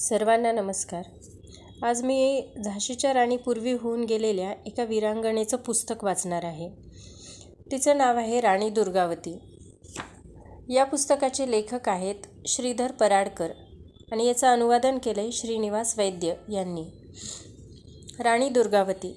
सर्वांना नमस्कार. आज मी झाशीच्या राणी पूर्वी होऊन गेलेल्या एका वीरांगणेचं पुस्तक वाचणार आहे. तिचं नाव आहे राणी दुर्गावती. या पुस्तकाचे लेखक आहेत श्रीधर पराडकर आणि याचं अनुवादन केलं आहे श्रीनिवास वैद्य यांनी. राणी दुर्गावती.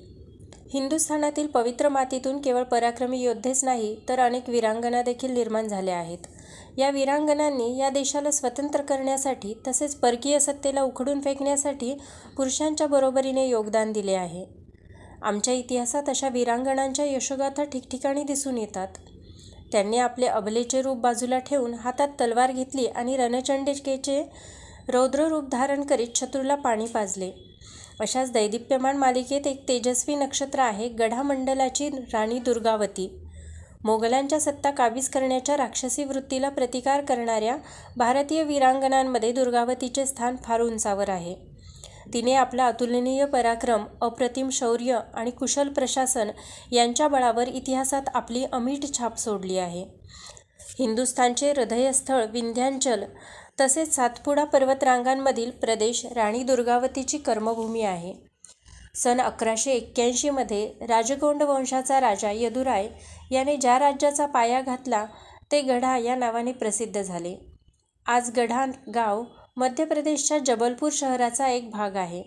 हिंदुस्थानातील पवित्र मातीतून केवळ पराक्रमी योद्धेच नाही तर अनेक वीरांगणा देखील निर्माण झाल्या आहेत. या वीरांगनांनी या देशाला स्वतंत्र करण्यासाठी तसेच परकीय सत्तेला उखडून फेकण्यासाठी पुरुषांच्या बरोबरीने योगदान दिले आहे. आमच्या इतिहासात अशा वीरांगणांच्या यशोगाथा ठिकठिकाणी दिसून येतात. त्यांनी आपले अबलेचे रूप बाजूला ठेवून हातात तलवार घेतली आणि रणचंडिकेचे रौद्र रूप धारण करीत शत्रूला पाणी पाजले. अशाच दैदिप्यमान मालिकेत एक तेजस्वी नक्षत्र आहे गढामंडलाची राणी दुर्गावती. मोगलांच्या सत्ता काबीज करण्याच्या राक्षसी वृत्तीला प्रतिकार करणाऱ्या भारतीय वीरांगणांमध्ये दुर्गावतीचे स्थान फार उंचावर आहे. तिने आपला अतुलनीय पराक्रम अप्रतिम शौर्य आणि कुशल प्रशासन यांच्या बळावर इतिहासात आपली अमीट छाप सोडली आहे. हिंदुस्थानचे हृदयस्थळ विंध्यांचल तसेच सातपुडा पर्वतरांगांमधील प्रदेश राणी दुर्गावतीची कर्मभूमी आहे. सन अकराशे एक्क्याऐंशीमध्ये राजगोंड वंशाचा राजा यदुराय याने ज्या राज्याचा पाया घातला ते गढा या नावाने प्रसिद्ध झाले. आज गढा गाव मध्य प्रदेशच्या जबलपूर शहराचा एक भाग आहे.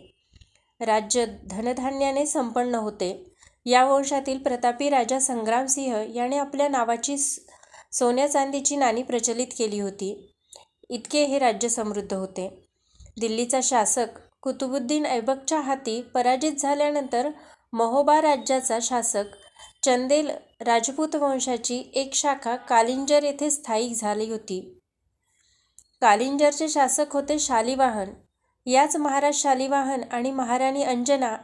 राज्य धनधान्याने संपन्न होते. या वंशातील प्रतापी राजा संग्रामसिंह याने आपल्या नावाची सोन्या चांदीची नाणी प्रचलित केली होती. इतके हे राज्य समृद्ध होते. दिल्लीचा शासक कुतुबुद्दीन ऐबकच्या हाती पराजित झाल्यानंतर महोबा राज्याचा शासक चंदेल राजपूत वंशाची एक शाखा कालिंजर येथे स्थायिक झाली होती. कालिंजरचे शासक होते शालिवाहन. याच महाराज शालिवाहन आणि महाराणी अंजना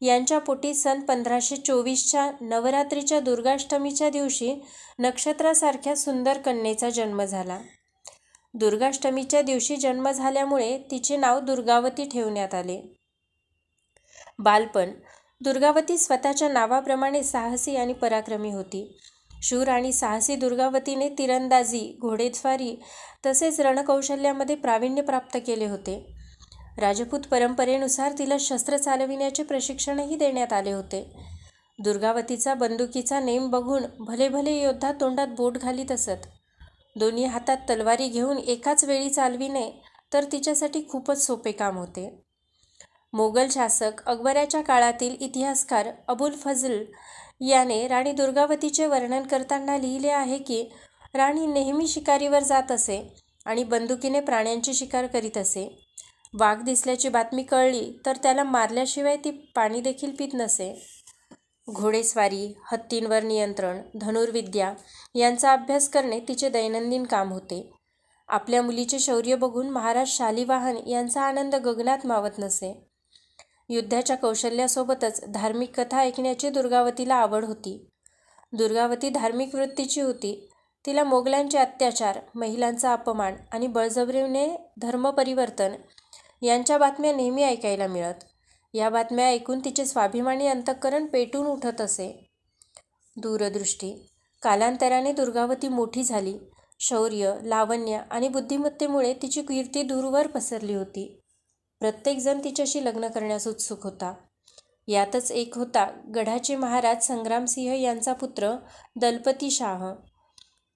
यांच्या पोटी सन पंधराशे चोवीसच्या नवरात्रीच्या दुर्गाष्टमीच्या दिवशी नक्षत्रासारख्या सुंदर कन्येचा जन्म झाला. दुर्गाष्टमीच्या दिवशी जन्म झाल्यामुळे तिचे नाव दुर्गावती ठेवण्यात आले. बालपण दुर्गावती स्वतःच्या नावाप्रमाणे साहसी आणि पराक्रमी होती. शूर आणि साहसी दुर्गावतीने तिरंदाजी घोडेस्वारी तसेच रणकौशल्यामध्ये प्रावीण्य प्राप्त केले होते. राजपूत परंपरेनुसार तिला शस्त्र चालविण्याचे प्रशिक्षणही देण्यात आले होते. दुर्गावतीचा बंदुकीचा नेम बघून भले भले योद्धा तोंडात बोट घालीत असत. दोन्ही हातात तलवारी घेऊन एकाच वेळी चालविणे तर तिच्यासाठी खूपच सोपे काम होते. मोगल शासक अकबराच्या काळातील इतिहासकार अबुल फजल याने राणी दुर्गावतीचे वर्णन करताना लिहिले आहे की राणी नेहमी शिकारीवर जात असे आणि बंदुकीने प्राण्यांची शिकार करीत असे. वाघ दिसल्याची बातमी कळली तर त्याला मारल्याशिवाय ती पाणी देखील पित नसे. घोडेस्वारी हत्तींवर नियंत्रण धनुर्विद्या यांचा अभ्यास करणे तिचे दैनंदिन काम होते. आपल्या मुलीचे शौर्य बघून महाराज शालिवाहन यांचा आनंद गगनात मावत नसे. युद्धाच्या कौशल्यासोबतच धार्मिक कथा ऐकण्याची दुर्गावतीला आवड होती. दुर्गावती धार्मिक वृत्तीची होती. तिला मोगलांचे अत्याचार महिलांचा अपमान आणि बळजबरीने धर्मपरिवर्तन यांच्या बातम्या नेहमी ऐकायला मिळत. या बातम्या ऐकून तिचे स्वाभिमानी अंतःकरण पेटून उठत असे. दूरदृष्टी. कालांतराने दुर्गावती मोठी झाली. शौर्य लावण्य आणि बुद्धिमत्तेमुळे तिची कीर्ती दूरवर पसरली होती. प्रत्येकजण तिच्याशी लग्न करण्यास उत्सुक होता. यातच एक होता गढाचे महाराज संग्रामसिंह यांचा पुत्र दलपती शाह.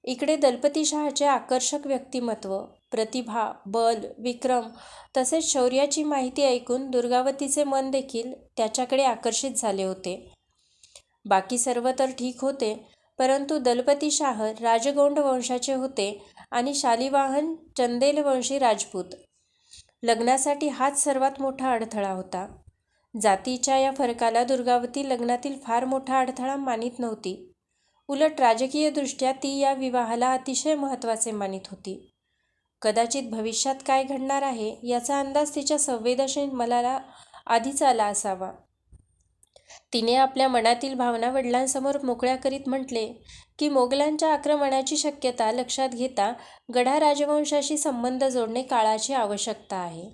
इकडे दलपती शहाचे आकर्षक व्यक्तिमत्व प्रतिभा बल विक्रम तसेच शौर्याची माहिती ऐकून दुर्गावतीचे मन देखील त्याच्याकडे आकर्षित झाले होते. बाकी सर्व तर ठीक होते परंतु दलपती शाह राजगोंड वंशाचे होते आणि शालिवाहन चंदेल वंशी राजपूत. लग्नासाठी हाच सर्वात मोठा अडथळा होता. जातीच्या या फरकाला दुर्गावती लग्नातील फार मोठा अडथळा मानित नव्हती. उलट राजकीयदृष्ट्या ती या विवाहाला अतिशय महत्त्वाचे मानित होती. कदाचित भविष्यात काय घडणार आहे याचा अंदाज तिच्या संवेदनशील मनाला आधीच आला असावा. तिने आपल्या मनातील भावना वडिलांसमोर मोकळ्या करीत म्हटले की मोगलांच्या आक्रमणाची शक्यता लक्षात घेता गढा राजवंशाशी संबंध जोडणे काळाची आवश्यकता आहे.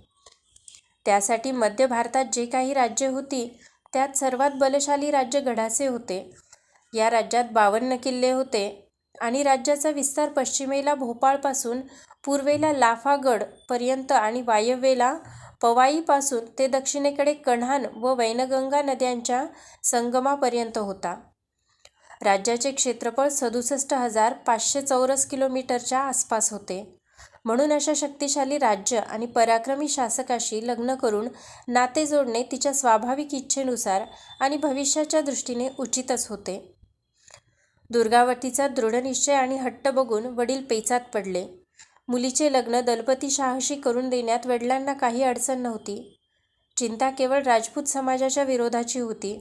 त्यासाठी मध्य भारतात जे काही राज्य होती त्यात सर्वात बलशाली राज्य गढाचे होते. या राज्यात बावन्न किल्ले होते आणि राज्याचा विस्तार पश्चिमेला भोपाळपासून पूर्वेला लाफागड पर्यंत आणि वायव्येला पवाईपासून ते दक्षिणेकडे कण्हान व वैनगंगा नद्यांच्या संगमापर्यंत होता. राज्याचे क्षेत्रफळ सदुसष्ट हजार पाचशे चौरस किलोमीटरच्या आसपास होते. म्हणून अशा शक्तिशाली राज्य आणि पराक्रमी शासकाशी लग्न करून नाते जोडणे तिच्या स्वाभाविक इच्छेनुसार आणि भविष्याच्या दृष्टीने उचितच होते. दुर्गावतीचा दृढनिश्चय आणि हट्ट बघून वडील पेचात पडले. मुलीचे लग्न दलपती शाहशी करून देण्यात वडिलांना काही अडचण नव्हती. चिंता केवळ राजपूत समाजाच्या विरोधाची होती.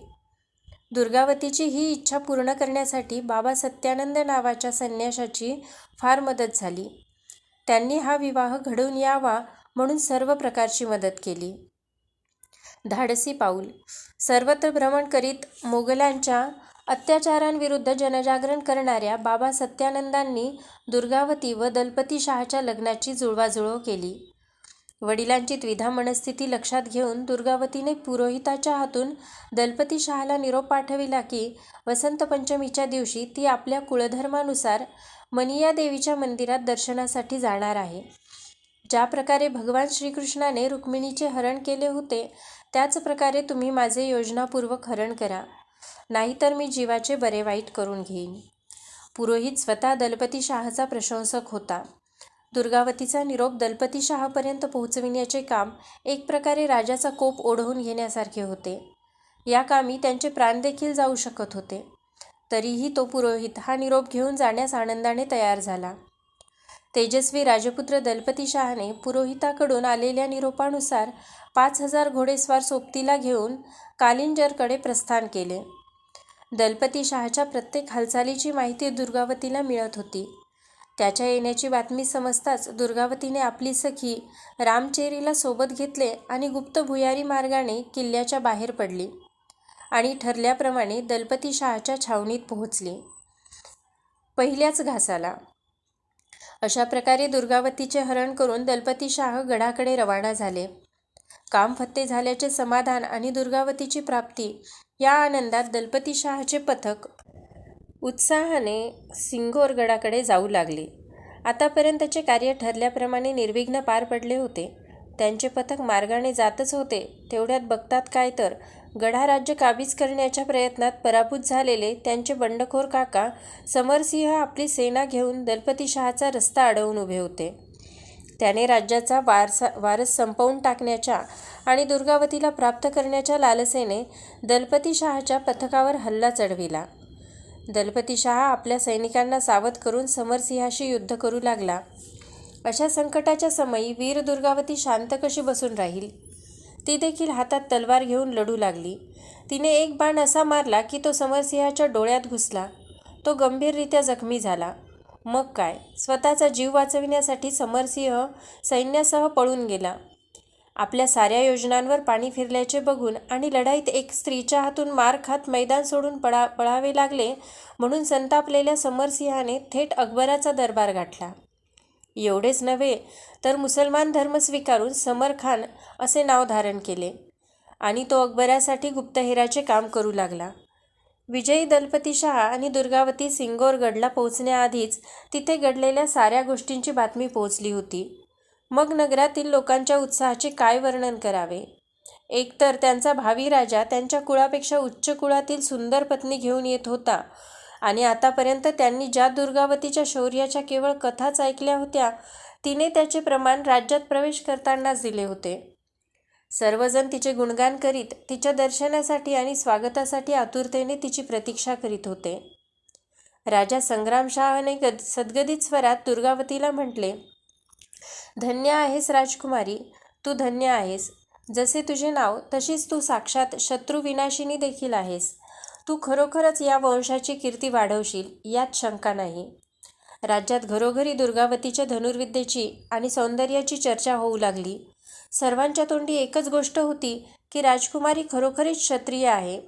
दुर्गावतीची ही इच्छा पूर्ण करण्यासाठी बाबा सत्यानंद नावाच्या संन्याशाची फार मदत झाली. त्यांनी हा विवाह घडवून यावा म्हणून सर्व प्रकारची मदत केली. धाडसी पाऊल. सर्वत्र भ्रमण करीत मोगलांच्या अत्याचारांविरुद्ध जनजागरण करणाऱ्या बाबा सत्यानंदांनी दुर्गावती व दलपती शहाच्या लग्नाची जुळवाजुळव केली. वडिलांची द्विधा मनस्थिती लक्षात घेऊन दुर्गावतीने पुरोहिताच्या हातून दलपती शहाला निरोप पाठविला की वसंत पंचमीच्या दिवशी ती आपल्या कुळधर्मानुसार मनिया देवीच्या मंदिरात दर्शनासाठी जाणार आहे. ज्या प्रकारे भगवान श्रीकृष्णाने रुक्मिणीचे हरण केले होते त्याच प्रकारे तुम्ही माझे योजनापूर्वक हरण करा. नाहीतर मी जीवाचे बरे वाईट करून घेईन. पुरोहित स्वतः दलपती शाहचा प्रशंसक होता. दुर्गावतीचा निरोप दलपतीशाहपर्यंत पोहोचविण्याचे काम एक प्रकारे राजाचा कोप ओढवून घेण्यासारखे होते. या कामी त्यांचे प्राण देखील जाऊ शकत होते. तरीही तो पुरोहित हा निरोप घेऊन जाण्यास आनंदाने तयार झाला. तेजस्वी राजपुत्र दलपती शहाने पुरोहिताकडून आलेल्या निरोपानुसार पाच हजार घोडेस्वार सोबतीला घेऊन कालिंजरकडे प्रस्थान केले. दलपती शहाच्या प्रत्येक हालचालीची माहिती दुर्गावतीला मिळत होती. त्याच्या येण्याची बातमी समजताच दुर्गावतीने आपली सखी रामचेरीला सोबत घेतले आणि गुप्त भुयारी मार्गाने किल्ल्याच्या बाहेर पडली आणि ठरल्याप्रमाणे दलपती शहाच्या छावणीत पोहोचली. पहिल्याच घासाला. अशा प्रकारे दुर्गावतीचे हरण करून दलपती शाह गडाकडे रवाना झाले. काम फत्ते झाल्याचे समाधान आणि दुर्गावतीची प्राप्ती या आनंदात दलपतीशहाचे पथक उत्साहाने सिंगोरगडाकडे जाऊ लागले. आतापर्यंतचे कार्य ठरल्याप्रमाणे निर्विघ्न पार पडले होते. त्यांचे पथक मार्गाने जातच होते. तेवढ्यात बघतात काय तर. गढा राज्य काबीज करण्याच्या प्रयत्नात पराभूत झालेले त्यांचे बंडखोर काका समरसिंह आपली सेना घेऊन दलपती शहाचा रस्ता अडवून उभे होते. त्याने राज्याचा वारसा वारस संपवून टाकण्याच्या आणि दुर्गावतीला प्राप्त करण्याच्या लालसेने दलपती शहाच्या पथकावर हल्ला चढविला. दलपती शहा आपल्या सैनिकांना सावध करून समरसिंहाशी युद्ध करू लागला. अशा संकटाच्या समयी वीर दुर्गावती शांत कशी बसून राहील? ती देखील हातात तलवार घेऊन लढू लागली. तिने एक बाण असा मारला की तो समरसिंहाच्या डोळ्यात घुसला. तो गंभीररित्या जखमी झाला. मग काय? स्वतःचा जीव वाचविण्यासाठी समरसिंह सैन्यासह पळून गेला. आपल्या साऱ्या योजनांवर पाणी फिरल्याचे बघून आणि लढाईत एक स्त्रीच्या हातून मार खात मैदान सोडून पळा पळावे लागले म्हणून संतापलेल्या समरसिंहाने थेट अकबराचा दरबार गाठला. एवढेच नव्हे तर मुसलमान धर्म स्वीकारून समर खान असे नाव धारण केले आणि तो अकबरासाठी गुप्तहेराचे काम करू लागला. विजयी दलपती शहा आणि दुर्गावती सिंगोरगडला पोहोचण्याआधीच तिथे घडलेल्या साऱ्या गोष्टींची बातमी पोहोचली होती. मग नगरातील लोकांच्या उत्साहाचे काय वर्णन करावे? एकतर त्यांचा भावी राजा त्यांच्या कुळापेक्षा उच्च कुळातील सुंदर पत्नी घेऊन येत होता आणि आतापर्यंत त्यांनी ज्या दुर्गावतीच्या शौर्याच्या केवळ कथाच ऐकल्या होत्या तिने त्याचे प्रमाण राज्यात प्रवेश करतानाच दिले होते. सर्वजण तिचे गुणगान करीत तिच्या दर्शनासाठी आणि स्वागतासाठी आतुरतेने तिची प्रतीक्षा करीत होते. राजा संग्रामशहाने गद सद्गदित स्वरात दुर्गावतीला म्हटले धन्य आहेस राजकुमारी तू धन्य आहेस. जसे तुझे नाव तशीच तू साक्षात शत्रुविनाशिनी देखील आहेस. तू खरोखरच या वंशाची कीर्ती वाढवशील यात शंका नाही. राज्यात घरोघरी दुर्गावतीच्या धनुर्विद्येची आणि सौंदर्याची चर्चा होऊ लागली. सर्वांच्या तोंडी एकच गोष्ट होती की राजकुमारी खरोखरीच क्षत्रिय आहे.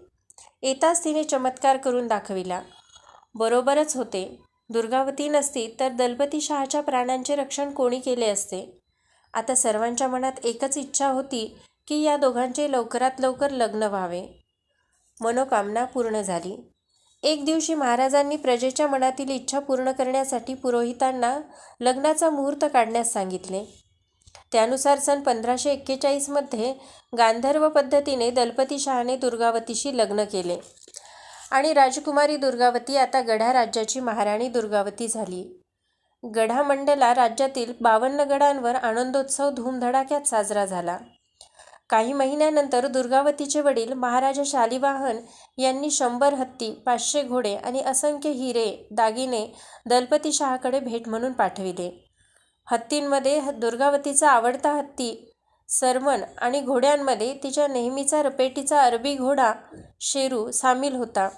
येताच तिने चमत्कार करून दाखविला. बरोबरच होते. दुर्गावती नसती तर दलपती शहाच्या प्राणांचे रक्षण कोणी केले असते? आता सर्वांच्या मनात एकच इच्छा होती की या दोघांचे लवकरात लवकर लग्न व्हावे. मनोकामना पूर्ण झाली. एक दिवशी महाराजांनी प्रजेच्या मनातील इच्छा पूर्ण करण्यासाठी पुरोहितांना लग्नाचा मुहूर्त काढण्यास सांगितले. त्यानुसार सन पंधराशे एक्केचाळीसमध्ये गांधर्व पद्धतीने दलपती शहाने दुर्गावतीशी लग्न केले. आणि राजकुमारी दुर्गावती आता गढा राज्याची महाराणी दुर्गावती झाली. गढामंडला राज्यातील बावन्न गडांवर आनंदोत्सव धूमधडाक्यात साजरा झाला. काही महिन्यानंतर दुर्गावतीचे वडील महाराजा शालिवाहन यांनी शंभर हत्ती पाचशे घोडे आणि असंख्य हिरे दागिने दलपती शहाकडे भेट म्हणून पाठविले. हत्तींमध्ये दुर्गावतीचा आवडता हत्ती सरमन आणि घोड्यांमध्ये तिच्या नेहमीचा रपेटीचा अरबी घोडा शेरू सामील होता.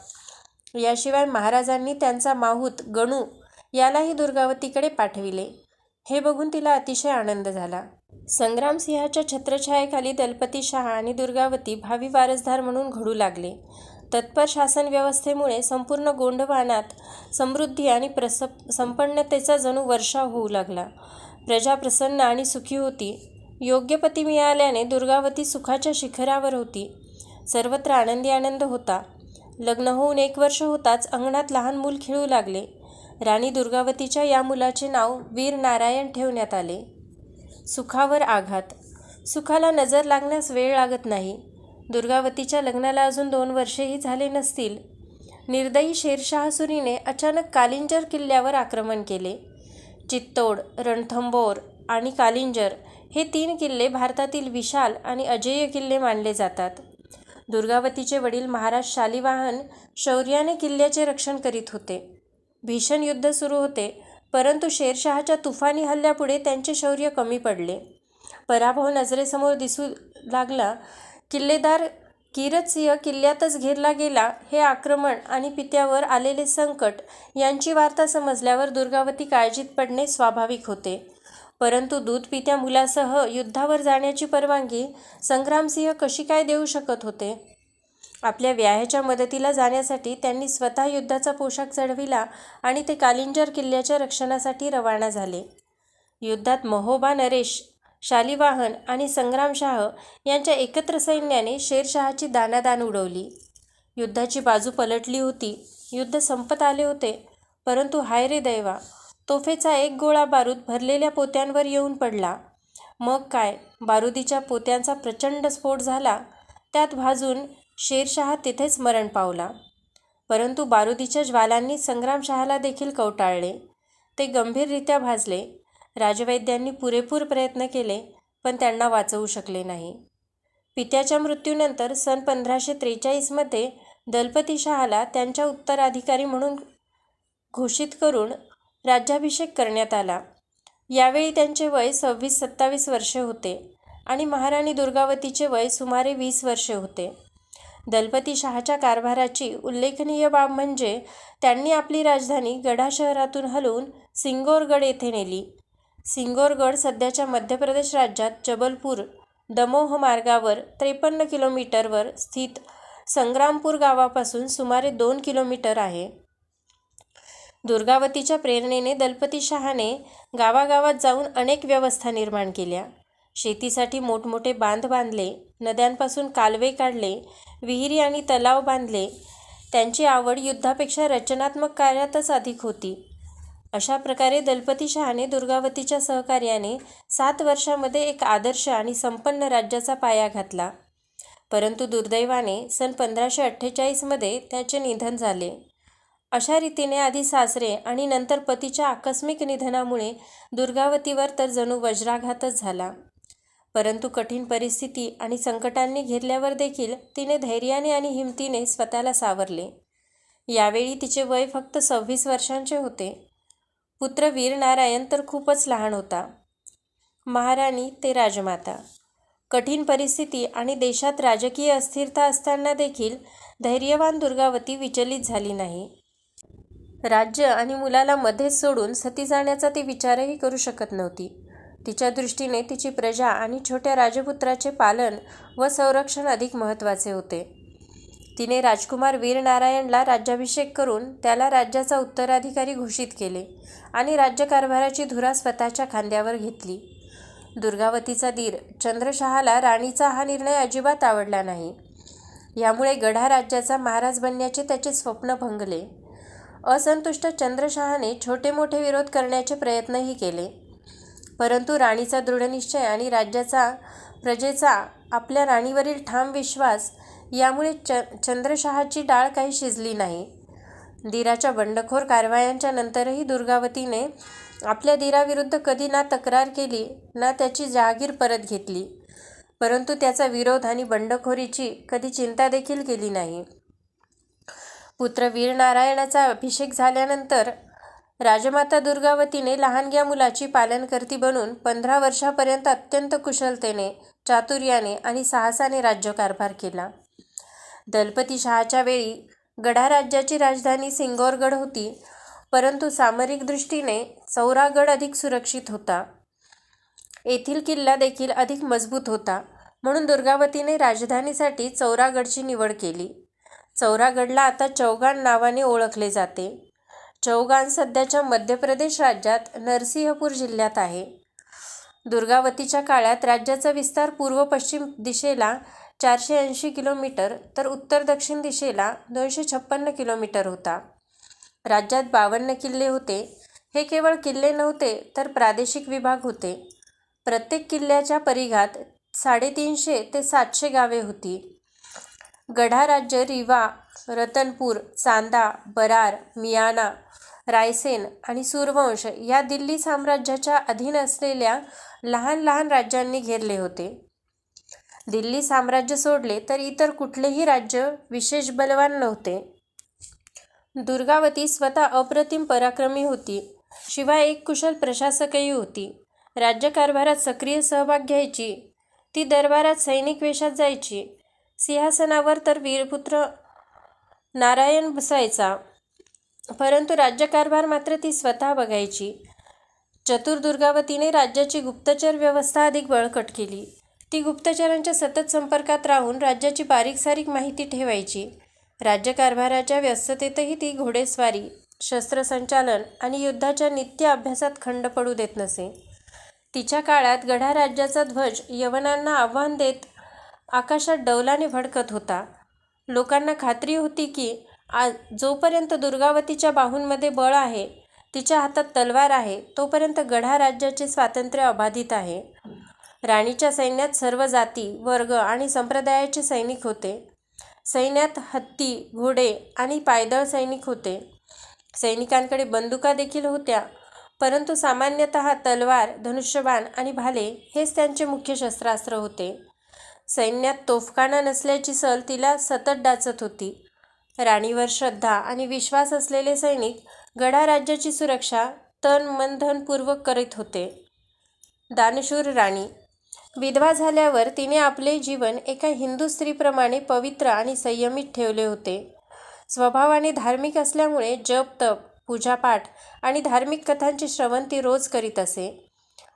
याशिवाय महाराजांनी त्यांचा माहूत गणू यालाही दुर्गावतीकडे पाठविले. हे बघून तिला अतिशय आनंद झाला. संग्रामसिंहाच्या छत्रछायेखाली दलपती शहा आणि दुर्गावती भावी वारसदार म्हणून घडू लागले. तत्पर शासन व्यवस्थेमुळे संपूर्ण गोंडवानात समृद्धी आणि प्रस संपन्नतेचा जणू वर्षा होऊ लागला. प्रजा प्रसन्न आणि सुखी होती. योग्य पती मिळाल्याने दुर्गावती सुखाच्या शिखरावर होती. सर्वत्र आनंदी आनंद होता. लग्न होऊन एक वर्ष होताच अंगणात लहान मूल खेळू लागले. राणी दुर्गावतीच्या या मुलाचे नाव वीर नारायण ठेवण्यात आले. सुखावर आघात. सुखाला नजर लागण्यास वेळ लागत नाही. दुर्गावतीच्या लग्नाला अजून दोन वर्षेही झाले नसतील. निर्दयी शेरशहासुरीने अचानक कालिंजर किल्ल्यावर आक्रमण केले. चित्तोड रणथंबोर आणि कालिंजर हे तीन किल्ले भारतातील विशाल आणि अजेय किल्ले मानले जातात. दुर्गावतीचे वडील महाराज शालिवाहन शौर्याने किल्ल्याचे रक्षण करीत होते. भीषण युद्ध सुरू होते परंतु शेरशहाच्या तुफानी हल्ल्यापुढे त्यांचे शौर्य कमी पडले. पराभव नजरेसमोर दिसू लागला किल्लेदार किरतसिंह किल्ल्यातच घेरला गेला हे आक्रमण आणि पित्यावर आलेले संकट यांची वार्ता समजल्यावर दुर्गावती काळजीत पडणे स्वाभाविक होते. परंतु दूध पित्या मुलासह युद्धावर जाण्याची परवानगी संग्रामसिंह कशी काय देऊ शकत होते? आपल्या व्याह्याच्या मदतीला जाण्यासाठी त्यांनी स्वतः युद्धाचा पोशाख चढविला आणि ते कालिंजर किल्ल्याच्या रक्षणासाठी रवाना झाले. युद्धात महोबा नरेश शालिवाहन आणि संग्रामशाह यांच्या एकत्र सैन्याने शेरशहाची दानादान उडवली. युद्धाची बाजू पलटली होती. युद्ध संपत आले होते. परंतु हाय रे दैवा! तोफेचा एक गोळा बारूद भरलेल्या पोत्यांवर येऊन पडला. मग काय? बारुदीच्या पोत्यांचा प्रचंड स्फोट झाला. त्यात भाजून शेरशहा तिथेच मरण पावला. परंतु बारुदीच्या ज्वालांनी संग्रामशहाला देखील कवटाळले. ते गंभीररित्या भाजले. राजवैद्यांनी पुरेपूर प्रयत्न केले पण त्यांना वाचवू शकले नाही. पित्याच्या मृत्यूनंतर सन पंधराशे त्रेचाळीसमध्ये दलपती शहाला त्यांच्या उत्तराधिकारी म्हणून घोषित करून राज्याभिषेक करण्यात आला. यावेळी त्यांचे वय सव्वीस सत्तावीस वर्षे होते आणि महाराणी दुर्गावतीचे वय सुमारे वीस वर्षे होते. दलपती शहाच्या कारभाराची उल्लेखनीय बाब म्हणजे त्यांनी आपली राजधानी गढा शहरातून हलवून सिंगोरगड येथे नेली. सिंगोरगड सध्याच्या मध्य प्रदेश राज्यात जबलपूर दमोह मार्गावर त्रेपन्न किलोमीटरवर स्थित संग्रामपूर गावापासून सुमारे दोन किलोमीटर आहे. दुर्गावतीच्या प्रेरणेने दलपती शहाने गावागावात जाऊन अनेक व्यवस्था निर्माण केल्या. शेतीसाठी मोठमोठे बांध बांधले नद्यांपासून कालवे काढले विहिरी आणि तलाव बांधले. त्यांची आवड युद्धापेक्षा रचनात्मक कार्यातच अधिक होती. अशा प्रकारे दलपती शहाने दुर्गावतीच्या सहकार्याने सात वर्षामध्ये एक आदर्श आणि संपन्न राज्याचा पाया घातला. परंतु दुर्दैवाने सन पंधराशे अठ्ठेचाळीसमध्ये त्याचे निधन झाले. अशा रीतीने आधी सासरे आणि नंतर पतीच्या आकस्मिक निधनामुळे दुर्गावतीवर तर जणू वज्राघातच झाला. परंतु कठीण परिस्थिती आणि संकटांनी घेरल्यावर देखील तिने धैर्याने आणि हिमतीने स्वतःला सावरले. यावेळी तिचे वय फक्त सव्वीस वर्षांचे होते. पुत्र वीरनारायण तर खूपच लहान होता. महाराणी ते राजमाता. कठीण परिस्थिती आणि देशात राजकीय अस्थिरता असताना देखील धैर्यवान दुर्गावती विचलित झाली नाही. राज्य आणि मुलाला मध्येच सोडून सती जाण्याचा ती विचारही करू शकत नव्हती. तिच्या दृष्टीने तिची प्रजा आणि छोट्या राजपुत्राचे पालन व संरक्षण अधिक महत्त्वाचे होते. तिने राजकुमार वीरनारायणला राज्याभिषेक करून त्याला राज्याचा उत्तराधिकारी घोषित केले आणि राज्यकारभाराची धुरा स्वतःच्या खांद्यावर घेतली. दुर्गावतीचा दीर चंद्रशहाला राणीचा हा निर्णय अजिबात आवडला नाही. यामुळे गढा राज्याचा महाराज बनण्याचे त्याचे स्वप्न भंगले. असंतुष्ट चंद्रशहाने छोटे मोठे विरोध करण्याचे प्रयत्नही केले. परंतु राणीचा दृढनिश्चय आणि राज्याचा प्रजेचा आपल्या राणीवरील ठाम विश्वास यामुळे च चंद्रशहाची डाळ काही शिजली नाही. दिराच्या बंडखोर कारवायांच्या नंतरही दुर्गावतीने आपल्या दिराविरुद्ध कधी ना तक्रार केली ना त्याची जहागीर परत घेतली. परंतु त्याचा विरोध आणि बंडखोरीची कधी चिंता देखील केली नाही. पुत्र वीरनारायणाचा अभिषेक झाल्यानंतर राजमाता दुर्गावतीने लहानग्या मुलाची पालनकर्ती बनून पंधरा वर्षापर्यंत अत्यंत कुशलतेने चातुर्याने आणि साहसाने राज्यकारभार केला. दलपती शहाच्या वेळी गढा राज्याची राजधानी सिंगोरगड होती परंतु सामरिक दृष्टीने चौरागड अधिक सुरक्षित होता. येथील किल्ला देखील अधिक मजबूत होता म्हणून दुर्गावतीने राजधानीसाठी चौरागडची निवड केली. चौरागडला आता चौगान नावाने ओळखले जाते. चौगान सध्याच्या मध्य प्रदेश राज्यात नरसिंहपूर जिल्ह्यात आहे. दुर्गावतीच्या काळात राज्याचा विस्तार पूर्व पश्चिम दिशेला चारशे ऐंशी किलोमीटर तर उत्तर दक्षिण दिशेला दोनशे छप्पन्न किलोमीटर होता. राज्यात बावन्न किल्ले होते. हे केवळ किल्ले नव्हते तर प्रादेशिक विभाग होते. प्रत्येक किल्ल्याच्या परिघात साडेतीनशे ते सातशे गावे होती. गढा राज्य रिवा रतनपूर चांदा बरार मियाना रायसेन आणि सूरवंश या दिल्ली साम्राज्याच्या अधीन असलेल्या लहान लहान राज्यांनी घेरले होते. दिल्ली साम्राज्य सोडले तर इतर कुठलेही राज्य विशेष बलवान नव्हते. दुर्गावती स्वतः अप्रतिम पराक्रमी होती. शिवाय एक कुशल प्रशासकही होती. राज्यकारभारात सक्रिय सहभाग घ्यायची ती दरबारात सैनिक वेशात जायची सिंहासनावर तर वीरपुत्र नारायण बसायचा. परंतु राज्यकारभार मात्र ती स्वतः बघायची. चतुर दुर्गावतीने राज्याची गुप्तचर व्यवस्था अधिक बळकट केली. ती गुप्तचरांच्या सतत संपर्कात राहून राज्याची बारीक सारीक माहिती ठेवायची. राज्यकारभाराच्या व्यस्ततेतही ती घोडेस्वारी शस्त्रसंचालन आणि युद्धाच्या नित्य अभ्यासात खंड पडू देत नसे. तिच्या काळात गढा राज्याचा ध्वज यवनांना आव्हान देत आकाशात डौलाने भडकत होता. लोकांना खात्री होती की आ जोपर्यंत दुर्गावतीच्या बाहूंमध्ये बळ आहे तिच्या हातात तलवार आहे तोपर्यंत गढा राज्याचे स्वातंत्र्य अबाधित आहे. राणीच्या सैन्यात सर्व जाती वर्ग आणि संप्रदायाचे सैनिक होते. सैन्यात हत्ती घोडे आणि पायदळ सैनिक होते. सैनिकांकडे बंदुका देखील होत्या परंतु सामान्यतः तलवार धनुष्यबाण आणि भाले हेच त्यांचे मुख्य शस्त्रास्त्र होते. सैन्यात तोफखाना नसल्याची सल तिला सतत डाचत होती. राणीवर श्रद्धा आणि विश्वास असलेले सैनिक गढा राज्याची सुरक्षा तन मन धनपूर्वक करीत होते. दानशूर राणी विधवा झाल्यावर तिने आपले जीवन एका हिंदू स्त्रीप्रमाणे पवित्र आणि संयमित ठेवले होते. स्वभावाने धार्मिक असल्यामुळे जप तप पूजापाठ आणि धार्मिक कथांचे श्रवण ती रोज करीत असे.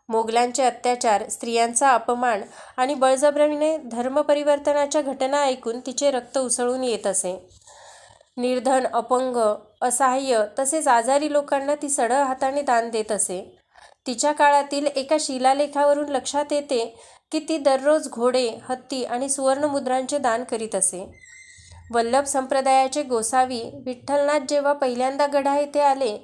मोगलांचे अत्याचार स्त्रियांचा अपमान आणि बळजबरीने धर्मपरिवर्तनाच्या घटना ऐकून तिचे रक्त उसळून येत असे. निर्धन अपंग असहाय्य तसेच आजारी लोकांना ती सढळ हाताने दान देत असे. तिच्या काळातील एका शिलालेखावरून लक्षात येते की ती दररोज घोडे हत्ती आणि सुवर्णमुद्रांचे दान करीत असे. वल्लभ संप्रदायाचे गोसावी विठ्ठलनाथ जेव्हा पहिल्यांदा गढा येथे आले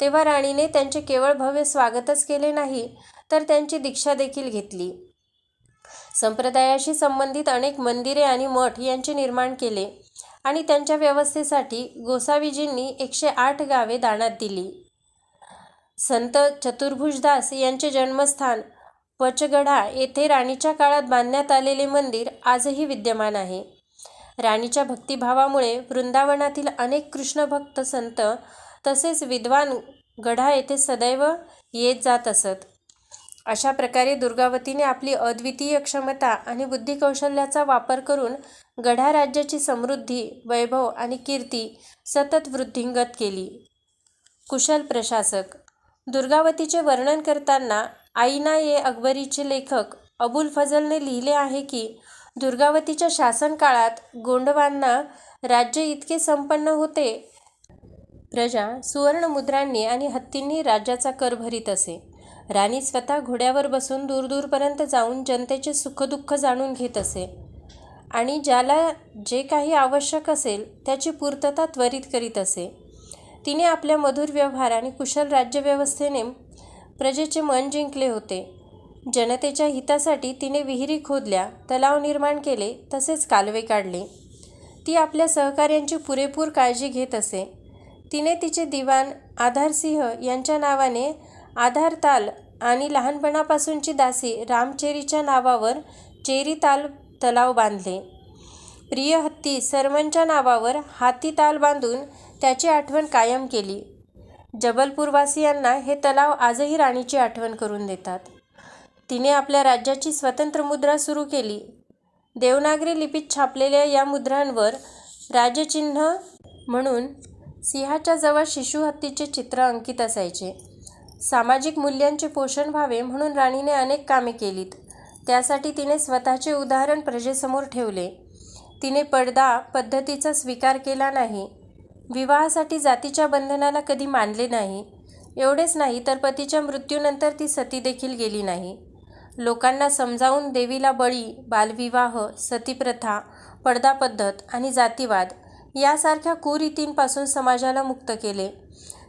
तेव्हा राणीने त्यांचे केवळ भव्य स्वागतच केले नाही तर त्यांची दीक्षा देखील घेतली. संप्रदायाशी संबंधित अनेक मंदिरे आणि मठ यांचे निर्माण केले आणि त्यांच्या व्यवस्थेसाठी गोसावीजींनी एकशे आठ गावे दानात दिली. संत चतुर्भुजदास यांचे जन्मस्थान पचगढा येथे राणीच्या काळात बांधण्यात आलेले मंदिर आजही विद्यमान आहे. राणीच्या भक्तिभावामुळे वृंदावनातील अनेक कृष्णभक्त संत तसेच विद्वान गढा येथे सदैव येत जात असत. अशा प्रकारे दुर्गावतीने आपली अद्वितीय क्षमता आणि बुद्धिकौशल्याचा वापर करून गढा राज्याची समृद्धी वैभव आणि कीर्ती सतत वृद्धिंगत केली. कुशल प्रशासक दुर्गावतीचे वर्णन करताना आईना ए अकबरीचे लेखक अबुल फजलने लिहिले आहे की दुर्गावतीच्या शासनकाळात गोंडवांना राज्य इतके संपन्न होते. प्रजा सुवर्णमुद्रांनी आणि हत्तींनी राज्याचा कर भरीत असे. राणी स्वतः घोड्यावर बसून दूरदूरपर्यंत जाऊन जनतेचे सुखदुःख जाणून घेत असे. आणि ज्याला जे काही आवश्यक असेल त्याची पूर्तता त्वरित करीत असे. तिने आपल्या मधुर व्यवहार आणि कुशल राज्यव्यवस्थेने प्रजेचे मन जिंकले होते. जनतेच्या हितासाठी तिने विहिरी खोदल्या तलाव निर्माण केले तसेच कालवे काढले. ती आपल्या सहकाऱ्यांची पुरेपूर काळजी घेत असे. तिने तिचे दिवाण आधारसिंह यांच्या नावाने आधारताल आणि लहानपणापासूनची दासी रामचेरीच्या नावावर चेरी ताल तलाव बांधले. प्रिय हत्ती सर्वांच्या नावावर हाती ताल बांधून त्याची आठवण कायम केली. जबलपूरवासियांना हे तलाव आजही राणीची आठवण करून देतात. तिने आपल्या राज्याची स्वतंत्र मुद्रा सुरू केली. देवनागरी लिपीत छापलेल्या या मुद्रांवर राजचिन्ह म्हणून सिंहाच्या जवळ शिशु हत्तीचे चित्र अंकित असायचे. सामाजिक मूल्यांचे पोषण व्हावे म्हणून राणीने अनेक कामे केलीत. त्यासाठी तिने स्वतःचे उदाहरण प्रजेसमोर ठेवले. तिने पडदा पद्धतीचा स्वीकार केला नाही. विवाहासाठी जातीच्या बंधनाला कधी मानले नाही एवढेच नाही तर पतीच्या मृत्यूनंतर ती सती देखील गेली नाही. लोकांना समजावून देवीला बळी बालविवाह सतीप्रथा पडदा पद्धत आणि जातीवाद यासारख्या कुरीतींपासून समाजाला मुक्त केले.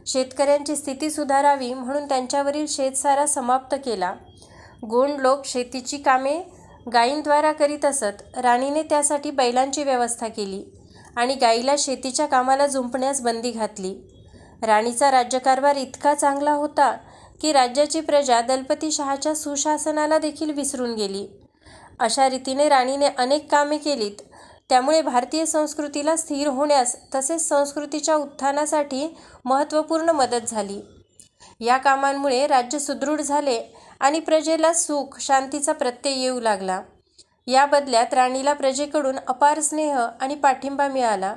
शेतकऱ्यांची स्थिती सुधारावी म्हणून त्यांच्यावरील शेतसारा समाप्त केला. गोंड लोक शेतीची कामे गायींद्वारा करीत असत राणीने त्यासाठी बैलांची व्यवस्था केली. आणि गाईला शेतीच्या कामाला जुंपण्यास बंदी घातली. राणीचा राज्यकारभार इतका चांगला होता की राज्याची प्रजा दलपती शहाच्या सुशासनाला देखील विसरून गेली. अशा रीतीने राणीने अनेक कामे केलीत. त्यामुळे भारतीय संस्कृतीला स्थिर होण्यास तसेच संस्कृतीच्या उत्थानासाठी महत्त्वपूर्ण मदत झाली. या कामांमुळे राज्य सुदृढ झाले आणि प्रजेला सुख शांतीचा प्रत्यय येऊ लागला. या बदल्यात राणीला प्रजेकडून अपार स्नेह आणि पाठिंबा मिळाला.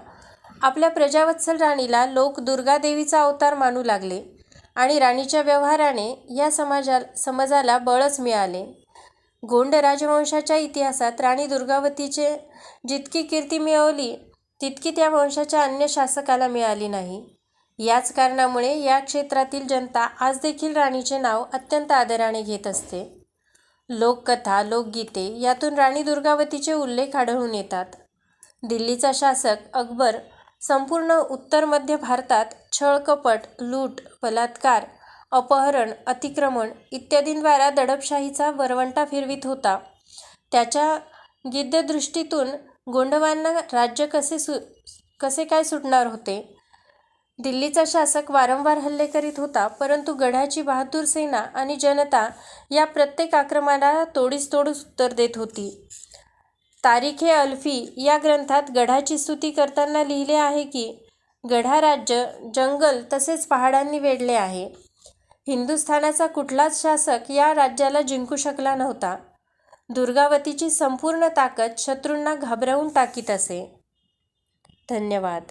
आपल्या प्रजावत्सल राणीला लोक दुर्गादेवीचा अवतार मानू लागले आणि राणीच्या व्यवहाराने या समाजा समाजाला बळच मिळाले. गोंड राजवंशाच्या इतिहासात राणी दुर्गावतीचे जितकी कीर्ती मिळवली तितकी त्या वंशाच्या अन्य शासकाला मिळाली नाही. याच कारणामुळे या क्षेत्रातील जनता आज देखील राणीचे नाव अत्यंत आदराने घेत असते. लोककथा लोकगीते यातून राणी दुर्गावतीचे उल्लेख आढळून येतात. दिल्लीचा शासक अकबर संपूर्ण उत्तर मध्य भारतात छळ कपट लूट बलात्कार अपहरण अतिक्रमण इत्यादींद्वारा दडपशाहीचा वरवंटा फिरवित होता. त्याच्या गिद्धदृष्टीतून गोंडवांना राज्य कसे सु कसे काय सुटणार होते? दिल्लीचा शासक वारंवार हल्ले करीत होता परंतु गढाची बहादूर सेना आणि जनता या प्रत्येक आक्रमणाला तोडीस तोड उत्तर देत होती. तारीखे अल्फी या ग्रंथात गढाची स्तुती करताना लिहिले आहे की गढा राज्य जंगल तसेच पहाडांनी वेढले आहे. हिंदुस्थानाचा कुठलाच शासक या राज्याला जिंकू शकला नव्हता. दुर्गावतीची संपूर्ण ताकद शत्रूंना घाबरवून टाकीत असे. धन्यवाद.